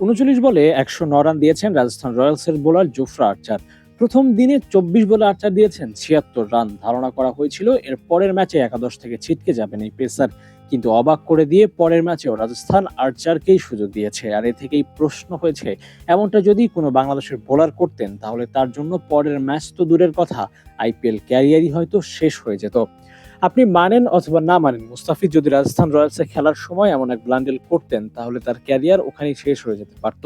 উনচল্লিশ বলে একশো ন রান দিয়েছেন রাজস্থান রয়্যালসের বোলার জোফরা আর্চার। প্রথম দিনে চব্বিশ বলে আর্চার দিয়েছেন, ছিয়াত্তর রান ধারণা করা হয়েছিল। এর পরের ম্যাচে একাদশ থেকে ছিটকে যাবেন এই পেসার। কিন্তু অবাক করে দিয়ে পরের ম্যাচেও রাজস্থান আর্চারকেই সুযোগ দিয়েছে। আর এ থেকেই প্রশ্ন হয়েছে, এমনটা যদি কোনো বাংলাদেশের বোলার করতেন, তাহলে তার জন্য পরের ম্যাচ তো দূরের কথা। আইপিএল ক্যারিয়ারই হয়তো শেষ হয়ে যেত। আপনি মানেন অথবা না মানেন, মুস্তাফিজ যদি রাজস্থান রয়্যালসে খেলার সময় এমন এক ব্লান্ডেল করতেন, তাহলে তার ক্যারিয়ার ওখানেই শেষ হয়ে যেতে পারত।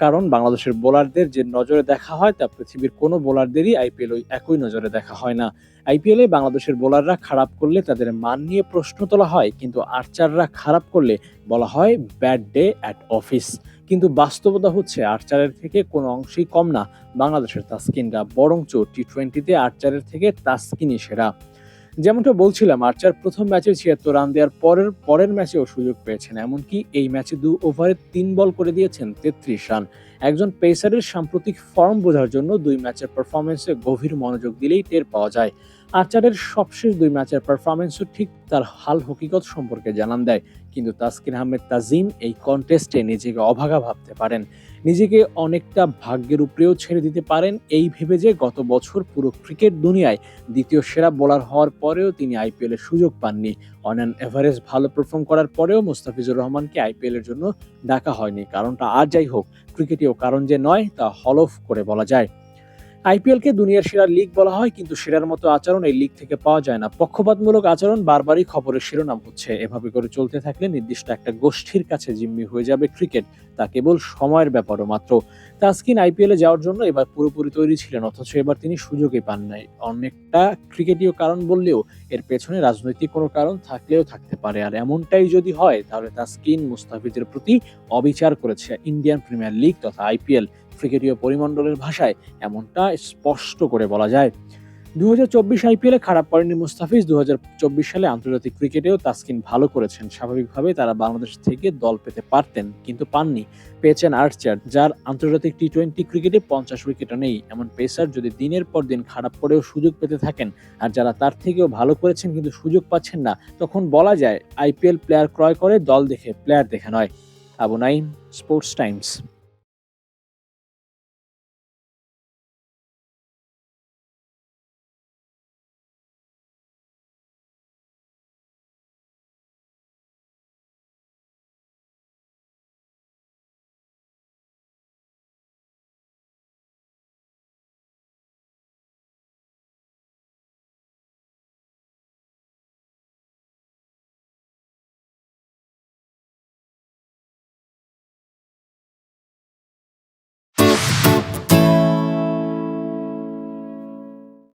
কারণ বাংলাদেশের বোলারদের যে নজরে দেখা হয়, তা পৃথিবীর কোনো বোলারদেরই আইপিএল ওই একই নজরে দেখা হয় না। আইপিএলে বাংলাদেশের বোলাররা খারাপ করলে তাদের মান নিয়ে প্রশ্ন তোলা হয়, কিন্তু আর্চাররা খারাপ করলে বলা হয় ব্যাড ডে অ্যাট অফিস। কিন্তু বাস্তবতা হচ্ছে, আর্চারের থেকে কোনো অংশেই কম না বাংলাদেশের তাস্কিনরা, বরঞ্চ টি টোয়েন্টিতে আর্চারের থেকে তাস্কিনই সেরা। যেমনটা বলছিলাম, আর্চার প্রথম ম্যাচে ছিয়াত্তর রান দেওয়ার পরের পরের ম্যাচেও সুযোগ পেয়েছেন। এমনকি এই ম্যাচে দু ওভারে তিন বল করে দিয়েছেন তেত্রিশ রান। একজন পেসারের সাম্প্রতিক ফর্ম বোঝার জন্য দুই ম্যাচের পারফরমেন্সে গভীর মনোযোগ দিলেই টের পাওয়া যায়। আর্চারের সবশেষ দুই ম্যাচের পারফরমেন্সও ঠিক তার হাল হকিকত সম্পর্কে জানান দেয়। কিন্তু তাসকিন আহমেদ তাজিম এই কন্টেস্টে নিজেকে অভাগা ভাবতে পারেন। নিজেকে অনেকটা ভাগ্যের উপরেও ছেড়ে দিতে পারেন এই ভেবে যে গত বছর পুরো ক্রিকেট দুনিয়ায় দ্বিতীয় সেরা বোলার হওয়ার পরেও তিনি আইপিএলের সুযোগ পাননি। অন অ্যান এভারেজ ভালো পারফর্ম করার পরেও মুস্তাফিজুর রহমানকে আইপিএলের জন্য ডাকা হয়নি। কারণটা আর যাই হোক ক্রিকেটেও কারণ যে নয়, তা হলফ করে বলা যায়। আইপিএলকে দুনিয়ার সেরা লিগ বলা হয়, কিন্তু সেরার মতো আচরণ এই লিগ থেকে পাওয়া যায় না। পক্ষপাতমূলক আচরণ বারবারই খবরের শিরোনাম হচ্ছে। এভাবে করে চলতে থাকলে নির্দিষ্ট একটা গোষ্ঠীর কাছে জিম্মি হয়ে যাবে ক্রিকেট তা কেবল সময়ের ব্যাপারও মাত্র। তাসকিন আইপিএলে যাওয়ার জন্য এবার পুরোপুরি তৈরি ছিলেন, অথচ এবার তিনি সুযোগই পান নাই। অনেকটা ক্রিকেটীয় কারণ বললেও এর পেছনে রাজনৈতিক কোনো কারণ থাকলেও থাকতে পারে। আর এমনটাই যদি হয়, তাহলে তাসকিন মুস্তাফিজের প্রতি অবিচার করেছে ইন্ডিয়ান প্রিমিয়ার লিগ তথা আইপিএল। ক্রিকেটীয় পরিমণ্ডলের ভাষায় এমনটা স্পষ্ট করে বলা যায়। দু হাজার চব্বিশ আইপিএলে খারাপ করেনি মুস্তাফিজ। দু হাজার চব্বিশ সালে আন্তর্জাতিক ক্রিকেটেও তাসকিন ভালো করেছেন। স্বাভাবিকভাবে তারা বাংলাদেশ থেকে দল পেতে পারতেন, কিন্তু পাননি। পেয়েছেন আর্চার, যার আন্তর্জাতিক টি টোয়েন্টি ক্রিকেটে পঞ্চাশ উইকেটও নেই। এমন পেসার যদি দিনের পর দিন খারাপ করেও সুযোগ পেতে থাকেন, আর যারা তার থেকেও ভালো করেছেন কিন্তু সুযোগ পাচ্ছেন না, তখন বলা যায় আইপিএল প্লেয়ার ক্রয় করে দল দেখে প্লেয়ার দেখে নয়। Abu Naim sports times.